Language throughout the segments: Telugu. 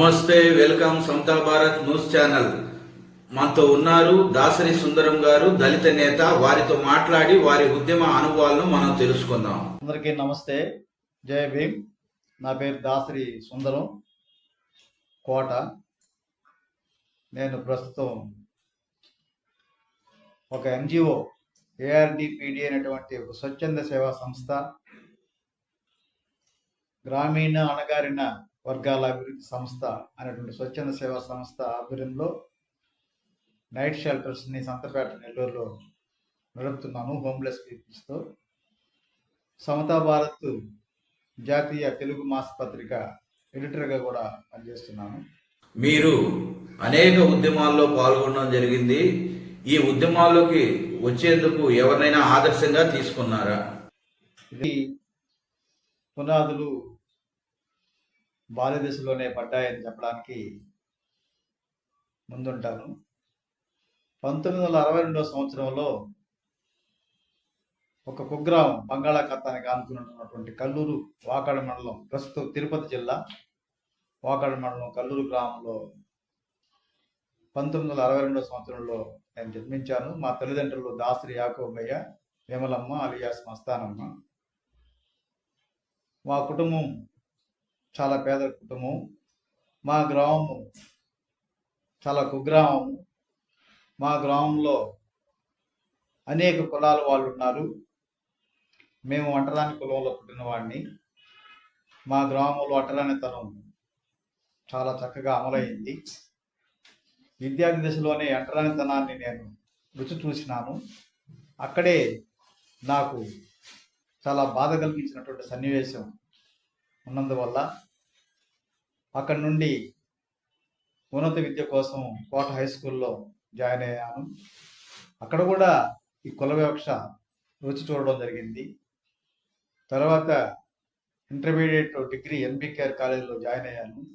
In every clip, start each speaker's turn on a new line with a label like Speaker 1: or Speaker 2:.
Speaker 1: నమస్తే welcome Samata Bharat news channel. మనతో ఉన్నారు దాసరి సుందరం గారు దళిత నేత. వారితో మాట్లాడి వారి ఉద్యమ అనుభవాలను మనం తెలుసుకుందాం.
Speaker 2: అందరికీ నమస్తే. జయ భీమ్. నా పేరు దాసరి సుందరం. కోట. నేను ప్రస్తుతం ఒక ఎన్జిఓ ఏఆర్డిపిడి అనేటువంటి ఒక స్వచ్ఛంద సేవా సంస్థ గ్రామీణ అణగారిన వర్గాల అభివృద్ధి సంస్థ అనేటువంటి స్వచ్ఛంద సేవా సంస్థ ఆధ్వర్యంలో నైట్ షెల్టర్స్ని సంతపేట నెల్లూరులో నడుపుతున్నాను హోమ్లెస్ పీపుల్స్తో సమతా భారత్ జాతీయ తెలుగు మాసపత్రిక ఎడిటర్గా కూడా పనిచేస్తున్నాను
Speaker 1: మీరు అనేక ఉద్యమాల్లో పాల్గొనడం జరిగింది. ఈ ఉద్యమాల్లోకి వచ్చేందుకు ఎవరినైనా ఆదర్శంగా తీసుకున్నారా?
Speaker 2: ఇది పునాదులు బాల్య దశలోనే పడ్డాయని చెప్పడానికి ముందుంటాను. పంతొమ్మిది వందల అరవై రెండవ సంవత్సరంలో ఒక కుగ్రామం బంగాళాఖాతానికి ఆనుకున్నటువంటి కల్లూరు వాకాడ మండలం ప్రస్తుతం తిరుపతి జిల్లా వాకాడ మండలం కల్లూరు గ్రామంలో పంతొమ్మిది వందల అరవై రెండవ సంవత్సరంలో నేను జన్మించాను. మా తల్లిదండ్రులు దాసరి యాకోబయ్య విమలమ్మ అలియాస్ మస్తానమ్మ మా కుటుంబం చాలా పేద కుటుంబం. మా గ్రామము చాలా కుగ్రామం. మా గ్రామంలో అనేక కులాల వాళ్ళు ఉన్నారు. మేము వంటరాని కులంలో పుట్టిన వాడిని. మా గ్రామంలో వంటరానితనం చాలా చక్కగా అమలైంది. విద్యార్థి దశలోనే వంటరానితనాన్ని నేను రుచి చూసినాను. అక్కడే నాకు చాలా బాధ కలిగించినటువంటి సన్నివేశం ఉన్నందువల్ల అక్కడి నుండి ఉన్నత విద్య కోసం కోట హై స్కూల్లో జాయిన్ అయ్యాను. అక్కడ కూడా ఈ కుల వివక్ష రుచి చూడడం జరిగింది. తర్వాత ఇంటర్మీడియట్ డిగ్రీ ఎన్బికేఆర్ కాలేజీలో జాయిన్ అయ్యాను.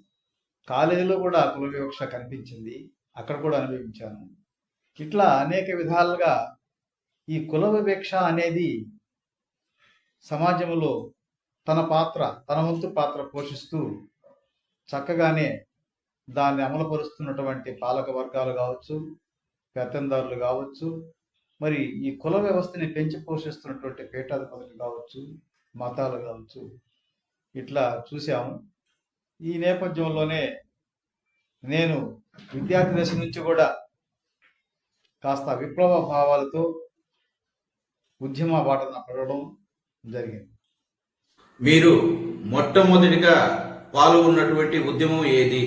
Speaker 2: కాలేజీలో కూడా కుల వివక్ష కనిపించింది. అక్కడ కూడా అనుభవించాను. ఇట్లా అనేక విధాలుగా ఈ కుల వివక్ష అనేది సమాజంలో తన పాత్ర తన వంతు పాత్ర పోషిస్తూ చక్కగానే దాన్ని అమలుపరుస్తున్నటువంటి పాలక వర్గాలు కావచ్చు పెత్తందారులు కావచ్చు మరి ఈ కుల వ్యవస్థని పెంచి పోషిస్తున్నటువంటి పీఠాధిపతులు కావచ్చు మతాలు కావచ్చు ఇట్లా చూసాము ఈ నేపథ్యంలోనే నేను విద్యార్థి దశ నుంచి కూడా కాస్త విప్లవ భావాలతో ఉద్యమ బాటన పడడం జరిగింది.
Speaker 1: మీరు మొట్టమొదటిగా పాల్గొన్నటువంటి ఉద్యమం ఏది?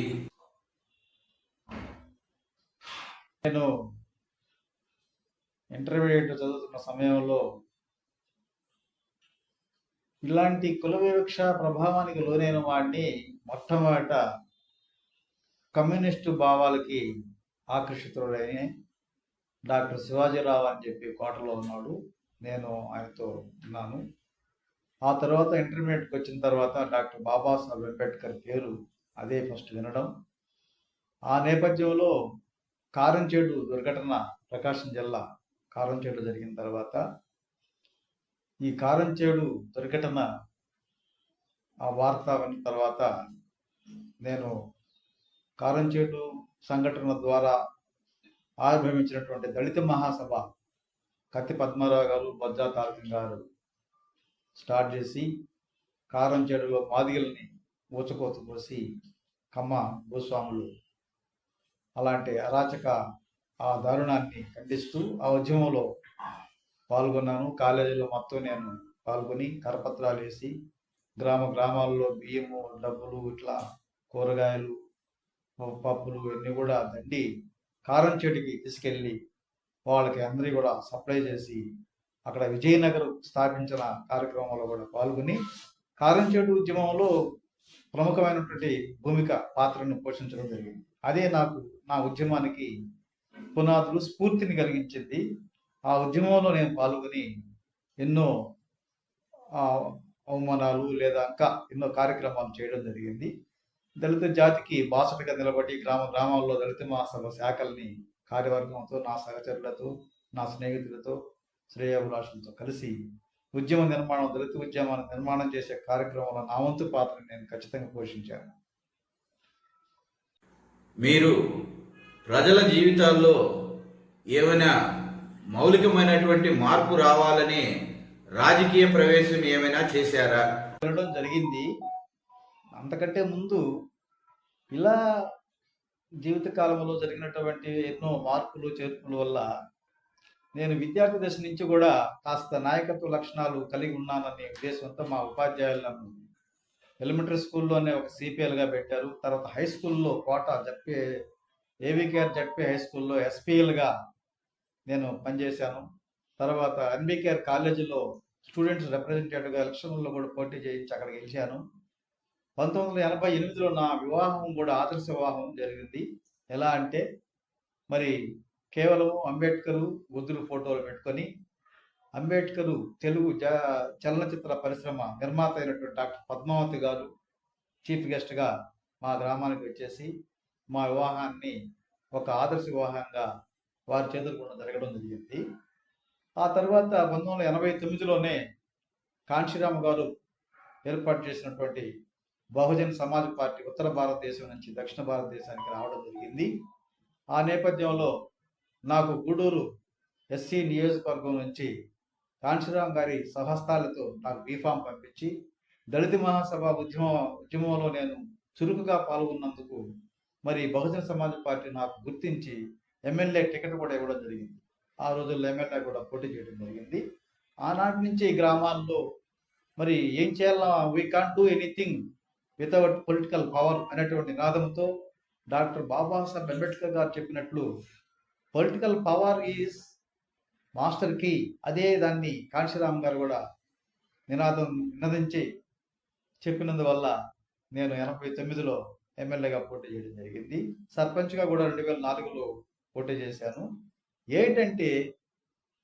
Speaker 2: నేను ఇంటర్మీడియట్ చదువుతున్న సమయంలో ఇలాంటి కుల వివక్ష ప్రభావానికి లోనైన వాడిని మొట్టమొదట కమ్యూనిస్టు భావాలకి ఆకర్షితుడైన డాక్టర్ శివాజీరావు అని చెప్పి కోటలో ఉన్నాడు. నేను ఆయనతో ఉన్నాను. ఆ తర్వాత ఇంటర్మీడియట్కి వచ్చిన తర్వాత డాక్టర్ బాబాసాహెబ్ అంబేద్కర్ పేరు అదే ఫస్ట్ వినడం. ఆ నేపథ్యంలో కారంచేడు దుర్ఘటన ప్రకాశం జిల్లా కారంచేడు జరిగిన తర్వాత ఈ కారంచేడు దుర్ఘటన ఆ వార్త విన్న తర్వాత నేను కారంచేడు సంఘటన ద్వారా ఆవిర్భవించినటువంటి దళిత మహాసభ కత్తి పద్మారావు గారు బొజ్జా తారకం గారు స్టార్ట్ చేసి కారం చెడులో మాదిగల్ని ఊచకోత కోసి కమ్మ భూస్వాములు అలాంటి అరాచక ఆ దారుణాన్ని ఖండిస్తూ ఆ ఉద్యమంలో పాల్గొన్నాను. కాలేజీలో మొత్తం నేను పాల్గొని కరపత్రాలు వేసి గ్రామ గ్రామాల్లో బియ్యము డబ్బులు ఇట్లా కూరగాయలు పప్పులు ఇవన్నీ కూడా దండి కారం చెట్టుకి తీసుకెళ్ళి వాళ్ళకి అందరి కూడా సప్లై చేసి అక్కడ విజయనగర్ స్థాపించిన కార్యక్రమంలో కూడా పాల్గొని కారంచేటు ఉద్యమంలో ప్రముఖమైనటువంటి భూమిక పాత్రను పోషించడం జరిగింది. అదే నాకు నా ఉద్యమానికి పునాదులు స్ఫూర్తిని కలిగించింది. ఆ ఉద్యమంలో నేను పాల్గొని ఎన్నో అవమానాలు లేదా ఇంకా ఎన్నో కార్యక్రమాలు చేయడం జరిగింది. దళిత జాతికి బాసటగా నిలబడి గ్రామ గ్రామాల్లో దళిత మహాసభ శాఖల్ని కార్యవర్గంతో నా సహచరులతో నా స్నేహితులతో శ్రేయాభిలాషులతో కలిసి ఉద్యమ నిర్మాణం దళిత ఉద్యమాన్ని నిర్మాణం చేసే కార్యక్రమంలో నా వంతు పాత్రని నేను ఖచ్చితంగా పోషించాను.
Speaker 1: మీరు ప్రజల జీవితాల్లో ఏమైనా మౌలికమైనటువంటి మార్పు రావాలని రాజకీయ ప్రవేశం ఏమైనా చేశారా?
Speaker 2: వెళ్ళడం జరిగింది. అంతకంటే ముందు ఇలా జీవిత కాలంలో జరిగినటువంటి ఎన్నో మార్పులు చేర్పుల వల్ల నేను విద్యార్థి దశ నుంచి కూడా కాస్త నాయకత్వ లక్షణాలు కలిగి ఉన్నాననే ఉద్దేశంతో మా ఉపాధ్యాయులు నన్ను ఎలిమెంటరీ స్కూల్లోనే ఒక సిపిఎల్గా పెట్టారు. తర్వాత హై స్కూల్లో Kota ZP AVKR ZP high స్కూల్లో ఎస్పీఎల్గా నేను పనిచేశాను. తర్వాత ఎన్బికేఆర్ కాలేజీలో స్టూడెంట్స్ రిప్రజెంటేటివ్గా ఎలక్షన్లో కూడా పోటీ చేయించి అక్కడ గెలిచాను. పంతొమ్మిది వందల ఎనభై ఎనిమిదిలో నా వివాహం కూడా ఆదర్శ వివాహం జరిగింది. ఎలా అంటే మరి కేవలం అంబేద్కరు బుద్ధుడు ఫోటోలు పెట్టుకొని అంబేద్కరు తెలుగు జ చలనచిత్ర పరిశ్రమ నిర్మాత అయినటువంటి డాక్టర్ పద్మావతి గారు చీఫ్ గెస్ట్గా మా గ్రామానికి వచ్చేసి మా వివాహాన్ని ఒక ఆదర్శ వివాహంగా వారి చేతుల జరగడం జరిగింది. ఆ తర్వాత పంతొమ్మిది వందల ఎనభై తొమ్మిదిలోనే కాంశీరామ్ గారు ఏర్పాటు చేసినటువంటి బహుజన్ సమాజ్ పార్టీ ఉత్తర భారతదేశం నుంచి దక్షిణ భారతదేశానికి రావడం జరిగింది. ఆ నేపథ్యంలో నాకు గూడూరు ఎస్సీ నియోజకవర్గం నుంచి కాంశీరామ్ గారి సహస్తాలతో నాకు బీఫామ్ పంపించి దళిత మహాసభ ఉద్యమ ఉద్యమంలో నేను చురుకుగా పాల్గొన్నందుకు మరి బహుజన సమాజ్ పార్టీ నాకు గుర్తించి ఎమ్మెల్యే టికెట్ కూడా ఇవ్వడం జరిగింది. ఆ రోజుల్లో ఎమ్మెల్యే కూడా పోటీ చేయడం జరిగింది. ఆనాటి నుంచి ఈ గ్రామాల్లో మరి ఏం చేయాలా? We can't do anything without political power అనేటువంటి నినాదంతో డాక్టర్ బాబాసాహెబ్ అంబేద్కర్ గారు చెప్పినట్లు political power is master key అదే దాన్ని కాంశీరామ్ గారు కూడా నినాదం నినదించి చెప్పినందువల్ల నేను ఎనభై తొమ్మిదిలో ఎమ్మెల్యేగా పోటీ చేయడం జరిగింది. సర్పంచ్గా కూడా రెండు వేల నాలుగులో పోటీ చేశాను. ఏంటంటే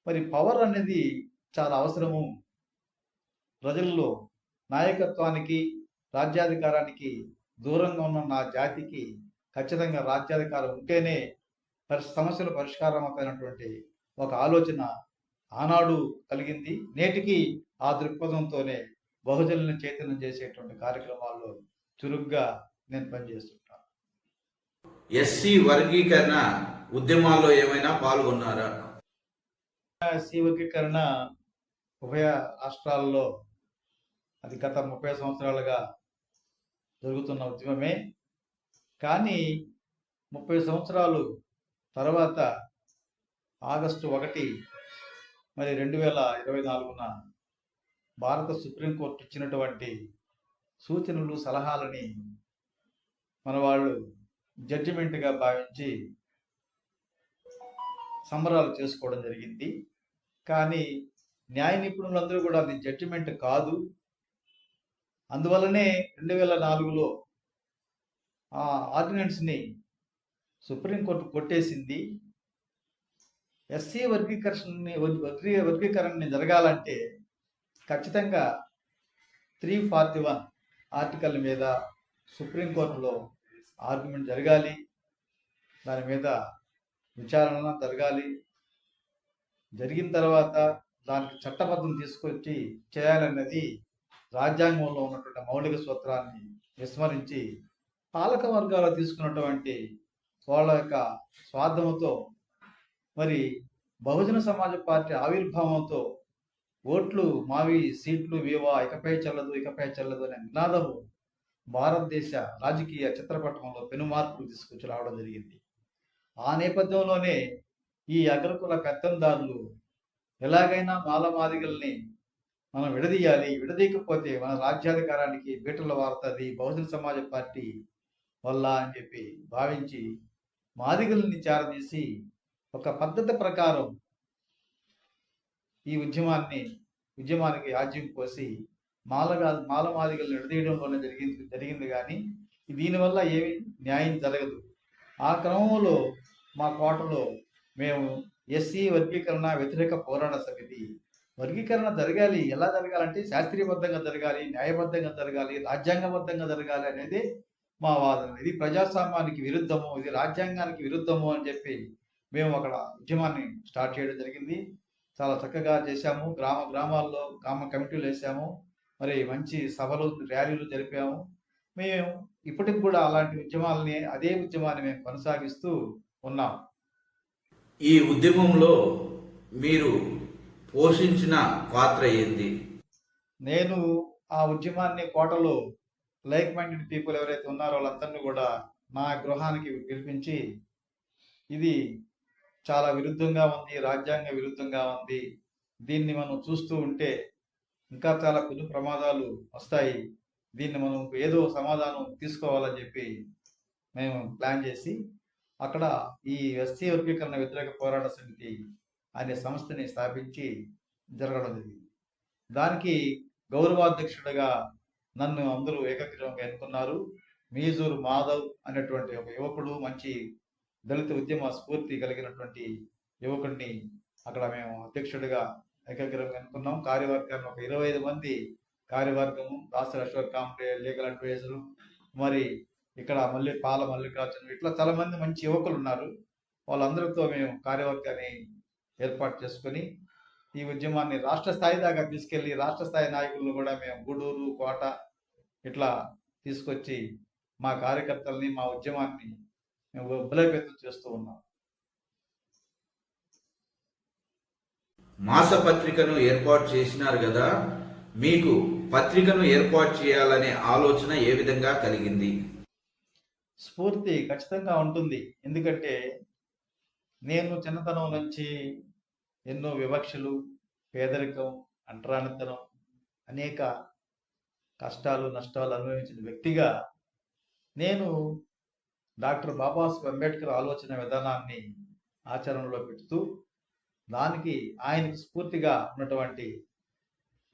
Speaker 2: మరి పవర్ అనేది చాలా అవసరము. ప్రజల్లో నాయకత్వానికి రాజ్యాధికారానికి దూరంగా ఉన్న నా జాతికి ఖచ్చితంగా రాజ్యాధికారం ఉంటేనే పరి సమస్యల పరిష్కారం అవుతాయినటువంటి ఒక ఆలోచన ఆనాడు కలిగింది. నేటికి ఆ దృక్పథంతోనే బహుజనులను చైతన్యం చేసేటువంటి కార్యక్రమాల్లో చురుగ్గా నేను పనిచేస్తుంటాను.
Speaker 1: ఎస్సీ వర్గీకరణ ఉద్యమాల్లో ఏమైనా పాల్గొన్నారా?
Speaker 2: ఎస్సీ వర్గీకరణ ఉభయ రాష్ట్రాల్లో అది గత ముప్పై సంవత్సరాలుగా జరుగుతున్న ఉద్యమమే. కానీ ముప్పై సంవత్సరాలు తర్వాత ఆగస్టు ఒకటి మరి రెండు వేల ఇరవై నాలుగున భారత సుప్రీంకోర్టు ఇచ్చినటువంటి సూచనలు సలహాలని మన వాళ్ళు జడ్జిమెంట్గా భావించి సంబరాలు చేసుకోవడం జరిగింది. కానీ న్యాయ నిపుణులందరూ కూడా అది జడ్జిమెంట్ కాదు. అందువల్లనే రెండు వేల నాలుగులో ఆ ఆర్డినెన్స్ని సుప్రీంకోర్టు కొట్టేసింది. ఎస్సీ వర్గీకరణని వర్గీ వర్గీకరణని జరగాలంటే ఖచ్చితంగా త్రీ ఫార్టీ వన్ ఆర్టికల్ మీద సుప్రీంకోర్టులో ఆర్గ్యుమెంట్ జరగాలి. దాని మీద విచారణ జరగాలి. జరిగిన తర్వాత దానికి చట్టబద్ధం తీసుకొచ్చి చేయాలన్నది రాజ్యాంగంలో ఉన్నటువంటి మౌలిక సూత్రాన్ని విస్మరించి పాలక వర్గాలు తీసుకున్నటువంటి వాళ్ళ యొక్క స్వార్థంతో మరి బహుజన సమాజ పార్టీ ఆవిర్భావంతో ఓట్లు మావి సీట్లు వివా ఇకపై చెల్లదు ఇకపై చెల్లదు అనే నినాదము భారతదేశ రాజకీయ చిత్రపటంలో పెనుమార్పులు తీసుకొచ్చి రావడం జరిగింది. ఆ నేపథ్యంలోనే ఈ అగ్రకుల కత్తందారులు ఎలాగైనా మాలమాదిగల్ని మనం విడదీయాలి విడదీయకపోతే మన రాజ్యాధికారానికి బీటలు వారుతుంది బహుజన సమాజ పార్టీ వల్ల అని చెప్పి భావించి మాదిగల్ని చేరదీసి ఒక పద్ధతి ప్రకారం ఈ ఉద్యమాన్ని ఉద్యమానికి ఆజ్యం పోసి మాలగా మాల మాలమాదిగల్ని విడదీయడంలోనే జరిగింది జరిగింది కానీ దీనివల్ల ఏమి న్యాయం జరగదు. ఆ క్రమంలో మా కోటలో మేము ఎస్సీ వర్గీకరణ వ్యతిరేక పోరాట సమితి వర్గీకరణ జరగాలి. ఎలా జరగాలంటే శాస్త్రీయబద్ధంగా జరగాలి న్యాయబద్ధంగా జరగాలి రాజ్యాంగబద్ధంగా జరగాలి అనేది మా వాదన ఇది ప్రజాస్వామ్యానికి విరుద్ధము ఇది రాజ్యాంగానికి విరుద్ధము అని చెప్పి మేము అక్కడ ఉద్యమాన్ని స్టార్ట్ చేయడం జరిగింది. చాలా చక్కగా చేశాము. గ్రామ గ్రామాల్లో గ్రామ కమిటీలు వేసాము మరి మంచి సభలు ర్యాలీలు జరిపాము. మేము ఇప్పటికి కూడా అలాంటి ఉద్యమాలని అదే ఉద్యమాన్ని మేము కొనసాగిస్తూ ఉన్నాం.
Speaker 1: ఈ ఉద్యమంలో మీరు పోషించిన పాత్ర ఏంది?
Speaker 2: నేను ఆ ఉద్యమాన్ని కోటలో లైక్ మైండెడ్ పీపుల్ ఎవరైతే ఉన్నారో వాళ్ళందరినీ కూడా నా గృహానికి పిలిపించి ఇది చాలా విరుద్ధంగా ఉంది రాజ్యాంగ విరుద్ధంగా ఉంది. దీన్ని మనం చూస్తూ ఉంటే ఇంకా చాలా కొన్ని ప్రమాదాలు వస్తాయి. దీన్ని మనం ఏదో సమాధానం తీసుకోవాలని చెప్పి మేము ప్లాన్ చేసి అక్కడ ఈ ఎస్సీ వర్గీకరణ వ్యతిరేక పోరాట సమితి అనే సంస్థని స్థాపించి జరగడం జరిగింది. దానికి గౌరవాధ్యక్షుడిగా నన్ను అందరూ ఏకగ్రీవంగా ఎన్నుకున్నారు. మీజూరు మాధవ్ అనేటువంటి ఒక యువకుడు మంచి దళిత ఉద్యమ స్ఫూర్తి కలిగినటువంటి యువకుడిని అక్కడ మేము అధ్యక్షుడిగా ఏకగ్రీవంగా ఎన్నుకున్నాం. కార్యవర్గాన్ని ఒక ఇరవై ఐదు మంది కార్యవర్గము రాష్ట్ర అశోక్ కాంప్డే లీగల్ అడ్వైజరు మరి ఇక్కడ మళ్ళీ పాల మల్లికార్జున ఇట్లా చాలా మంది మంచి యువకులు ఉన్నారు. వాళ్ళందరితో మేము కార్యవర్గాన్ని ఏర్పాటు చేసుకొని ఈ ఉద్యమాన్ని రాష్ట్ర స్థాయి దాకా తీసుకెళ్ళి రాష్ట్ర స్థాయి నాయకులను కూడా మేము గూడూరు కోట ఇట్లా తీసుకొచ్చి మా కార్యకర్తల్ని మా ఉద్యమాన్ని మేము బలోపేతం చేస్తూ ఉన్నాం.
Speaker 1: మాసపత్రికను ఏర్పాటు చేసినారు కదా మీకు పత్రికను ఏర్పాటు చేయాలనే ఆలోచన ఏ విధంగా కలిగింది?
Speaker 2: స్ఫూర్తి ఖచ్చితంగా ఉంటుంది. ఎందుకంటే నేను చిన్నతనం నుంచి ఎన్నో వివక్షలు పేదరికం అంటరానితనం అనేక కష్టాలు నష్టాలు అనుభవించిన వ్యక్తిగా నేను డాక్టర్ బాబాసాహెబ్ అంబేద్కర్ ఆలోచన విధానాన్ని ఆచరణలో పెడుతూ దానికి ఆయనకు స్ఫూర్తిగా ఉన్నటువంటి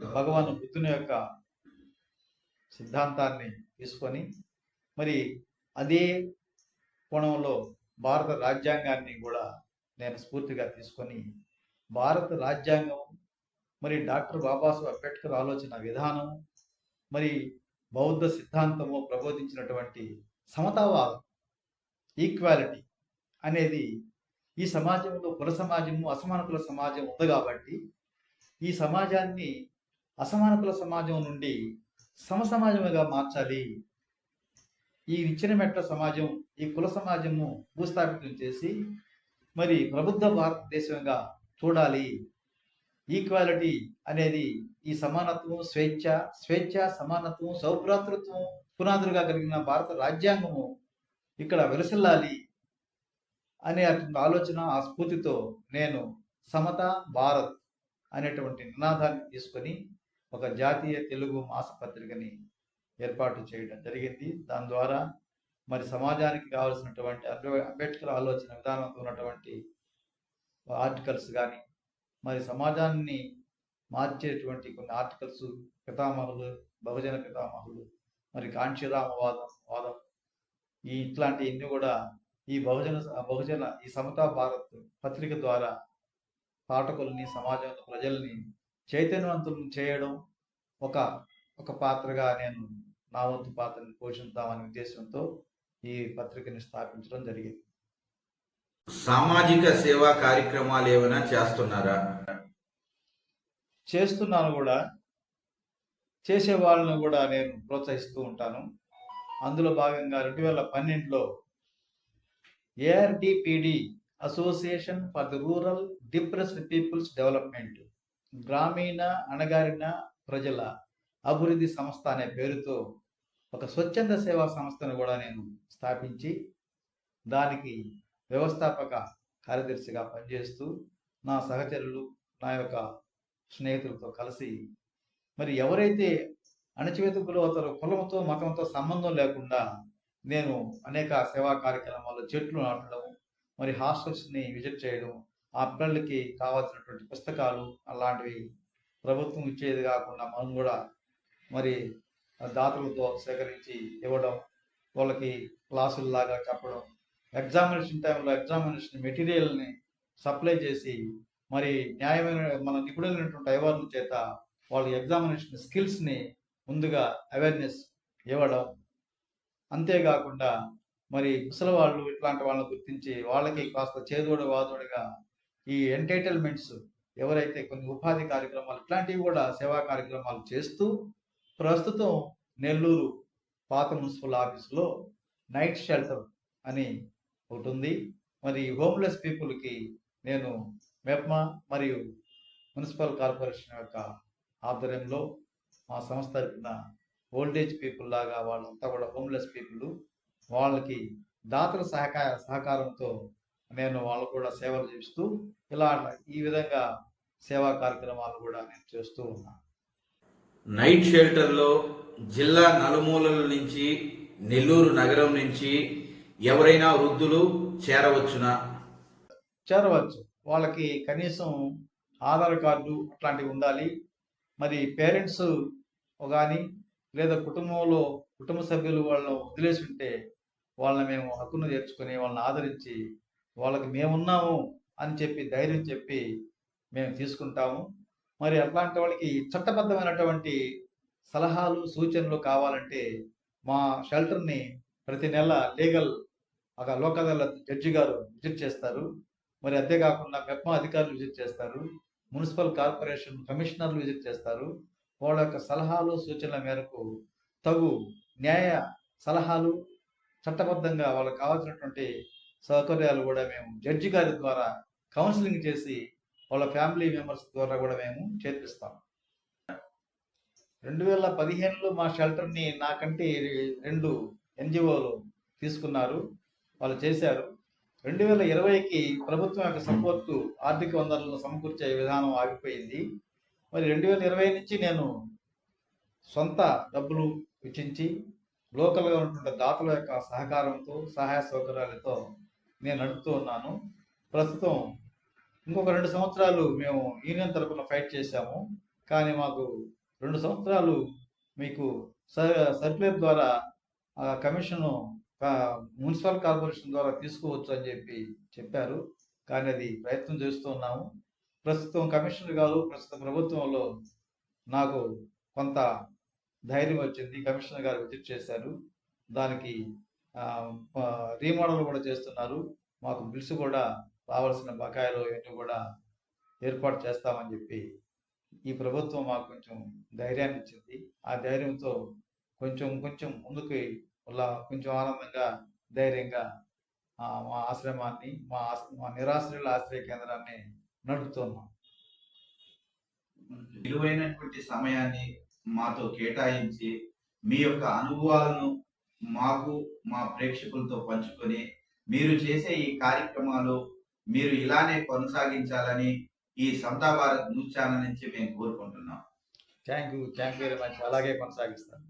Speaker 2: భగవాన్ బుద్ధుని యొక్క సిద్ధాంతాన్ని తీసుకొని మరి అదే కోణంలో భారత రాజ్యాంగాన్ని కూడా నేను స్ఫూర్తిగా తీసుకొని భారత రాజ్యాంగం మరి డాక్టర్ బాబాసాహెబ్ అంబేద్కర్ ఆలోచన విధానం మరి బౌద్ధ సిద్ధాంతము ప్రబోధించినటువంటి సమతావాదం ఈక్వాలిటీ అనేది ఈ సమాజంలో కుల సమాజము అసమాన సమాజం ఉంది కాబట్టి ఈ సమాజాన్ని అసమానతల సమాజం నుండి సమసమాజముగా మార్చాలి. ఈ ఇచ్చిన మెట్ల సమాజం ఈ కుల సమాజము భూస్థాపితం చేసి మరి ప్రబుద్ధ భారతదేశంగా చూడాలి. ఈక్వాలిటీ అనేది ఈ సమానత్వం స్వేచ్ఛ స్వేచ్ఛ సమానత్వం సౌభ్రాతృత్వం పునాదులుగా కలిగిన భారత రాజ్యాంగము ఇక్కడ విరసిల్లాలి అనే ఆలోచన ఆ స్ఫూర్తితో నేను సమత భారత్ అనేటువంటి నినాదాన్ని తీసుకొని ఒక జాతీయ తెలుగు మాసపత్రికని ఏర్పాటు చేయడం జరిగింది. దాని ద్వారా మరి సమాజానికి కావలసినటువంటి అంబేద్కర్ ఆలోచన విధానంతో ఉన్నటువంటి ఆర్టికల్స్ కానీ మరి సమాజాన్ని మార్చేటువంటి కొన్ని ఆర్టికల్స్ పితామహులు బహుజన పితామహులు మరి కాంక్షీరామ వాదం వాదం ఈ ఇట్లాంటి ఇన్ని కూడా ఈ బహుజన బహుజన ఈ సమతా భారత్ పత్రిక ద్వారా పాఠకుల్ని సమాజంలో ప్రజల్ని చైతన్యవంతులను చేయడం ఒక ఒక పాత్రగా నేను నా వంతు పాత్రని పోషిద్దామనే ఉద్దేశంతో ఈ పత్రికని స్థాపించడం జరిగింది.
Speaker 1: సామాజిక సేవా కార్యక్రమాలు ఏమైనా చేస్తున్నారా?
Speaker 2: చేస్తున్నాను కూడా చేసే వాళ్ళను కూడా నేను ప్రోత్సహిస్తూ ఉంటాను. అందులో భాగంగా రెండు వేల పన్నెండులో ARDPD association for the rural depressed peoples development గ్రామీణ అణగారిన ప్రజల అభివృద్ధి సంస్థ అనే పేరుతో ఒక స్వచ్ఛంద సేవా సంస్థను కూడా నేను స్థాపించి దానికి వ్యవస్థాపక కార్యదర్శిగా పనిచేస్తూ నా సహచరులు నా యొక్క స్నేహితులతో కలిసి మరి ఎవరైతే అణచివేతకు గురవుతారో కులంతో మతంతో సంబంధం లేకుండా నేను అనేక సేవా కార్యక్రమాల్లో చెట్లు నాటడం మరి హాస్టల్స్ని విజిట్ చేయడం ఆ పిల్లలకి కావాల్సినటువంటి పుస్తకాలు అలాంటివి ప్రభుత్వం ఇచ్చేది కాకుండా మనం కూడా మరి దాతలతో సేకరించి ఇవ్వడం వాళ్ళకి క్లాసుల్లాగా చెప్పడం ఎగ్జామినేషన్ టైంలో ఎగ్జామినేషన్ మెటీరియల్ని సప్లై చేసి మరి న్యాయమైన మన నిపుణులైనటువంటి అధికారుల చేత వాళ్ళ ఎగ్జామినేషన్ స్కిల్స్ని ముందుగా అవేర్నెస్ ఇవ్వడం. అంతేకాకుండా మరి ముసలి వాళ్ళు ఇట్లాంటి వాళ్ళని గుర్తించి వాళ్ళకి కాస్త చేదోడు వాదోడుగా ఈ ఎంటైటిల్మెంట్స్ ఎవరైతే కొన్ని ఉపాధి కార్యక్రమాలు ఇట్లాంటివి కూడా సేవా కార్యక్రమాలు చేస్తూ ప్రస్తుతం నెల్లూరు పాత మున్సిపల్ ఆఫీసులో నైట్ షెల్టర్ అని ఒకటి ఉంది. మరి హోమ్లెస్ పీపుల్కి నేను మెప్మా మరియు మున్సిపల్ కార్పొరేషన్ యొక్క ఆధ్వర్యంలో మా సంస్థ తరపున ఓల్డేజ్ పీపుల్ లాగా వాళ్ళంతా కూడా హోమ్లెస్ పీపుల్ వాళ్ళకి దాతల సహకార సహకారంతో నేను వాళ్ళు కూడా సేవలు చేస్తూ ఇలా ఈ విధంగా సేవా కార్యక్రమాలు కూడా నేను చేస్తూ ఉన్నాను
Speaker 1: నైట్ షెల్టర్లో జిల్లా నలుమూలల నుంచి నెల్లూరు నగరం నుంచి ఎవరైనా వృద్ధులు చేరవచ్చునా?
Speaker 2: చేరవచ్చు. వాళ్ళకి కనీసం ఆధార్ కార్డు అట్లాంటివి ఉండాలి. మరి పేరెంట్స్ కానీ లేదా కుటుంబంలో కుటుంబ సభ్యులు వాళ్ళని వదిలేసి ఉంటే వాళ్ళని మేము హక్కును చేర్చుకొని వాళ్ళని ఆదరించి వాళ్ళకి మేమున్నాము అని చెప్పి ధైర్యం చెప్పి మేము తీసుకుంటాము. మరి అట్లాంటి వాళ్ళకి చట్టబద్ధమైనటువంటి సలహాలు సూచనలు కావాలంటే మా షెల్టర్ని ప్రతి నెల లీగల్ ఒక లోకల్ జడ్జి గారు విజిట్ చేస్తారు. మరి అంతేకాకుండా మెప్మా అధికారులు విజిట్ చేస్తారు మున్సిపల్ కార్పొరేషన్ కమిషనర్లు విజిట్ చేస్తారు. వాళ్ళ యొక్క సలహాలు సూచనల మేరకు తగు న్యాయ సలహాలు చట్టబద్ధంగా వాళ్ళకి కావాల్సినటువంటి సౌకర్యాలు కూడా మేము జడ్జి గారి ద్వారా కౌన్సిలింగ్ చేసి వాళ్ళ ఫ్యామిలీ మెంబర్స్ ద్వారా కూడా మేము చేర్పిస్తాం. రెండు వేల పదిహేనులో మా షెల్టర్ని నాకంటే రెండు ఎన్జిఓలు తీసుకున్నారు. వాళ్ళు చేశారు. రెండు వేల ఇరవైకి ప్రభుత్వం యొక్క సపోర్టు ఆర్థిక వనరులను సమకూర్చే విధానం ఆగిపోయింది. మరి రెండు వేల ఇరవై నుంచి నేను సొంత డబ్బులు వెచ్చించి లోకల్గా ఉన్నటువంటి దాతల యొక్క సహకారంతో సహాయ సౌకర్యాలతో నేను నడుపుతూ ఉన్నాను. ప్రస్తుతం ఇంకొక రెండు సంవత్సరాలు మేము యూనియన్ తరఫున ఫైట్ చేశాము. కానీ మాకు రెండు సంవత్సరాలు మీకు సర్- సర్క్యులర్ ద్వారా ఆ కమిషను మున్సిపల్ కార్పొరేషన్ ద్వారా తీసుకోవచ్చు అని చెప్పి చెప్పారు. కానీ అది ప్రయత్నం చేస్తూ ఉన్నాము. ప్రస్తుతం కమిషనర్ గారు ప్రస్తుతం ప్రభుత్వంలో నాకు కొంత ధైర్యం వచ్చింది. కమిషనర్ గారు విజిట్ చేశారు. దానికి రీమోడల్ కూడా చేస్తున్నారు. మాకు బిల్స్ కూడా రావాల్సిన బకాయిలు ఇవన్నీ కూడా ఏర్పాటు చేస్తామని చెప్పి ఈ ప్రభుత్వం మాకు కొంచెం ధైర్యాన్ని ఇచ్చింది. ఆ ధైర్యంతో కొంచెం కొంచెం ముందుకు ఇలా కొంచెం ఆనందంగా ధైర్యంగా మా ఆశ్రమాన్ని మా మా నిరాశ్రయుల ఆశ్రయ కేంద్రాన్ని నడుపుతున్నాం.
Speaker 1: విలువైనటువంటి సమయాన్ని మాతో కేటాయించి మీ యొక్క అనుభవాలను మాకు మా ప్రేక్షకులతో పంచుకొని మీరు చేసే ఈ కార్యక్రమాలు మీరు ఇలానే కొనసాగించాలని ఈ సమతా భారత్ న్యూస్ ఛానల్ నుంచి మేము కోరుకుంటున్నాం.
Speaker 2: Thank you thank you very much. అలాగే కొనసాగిస్తాను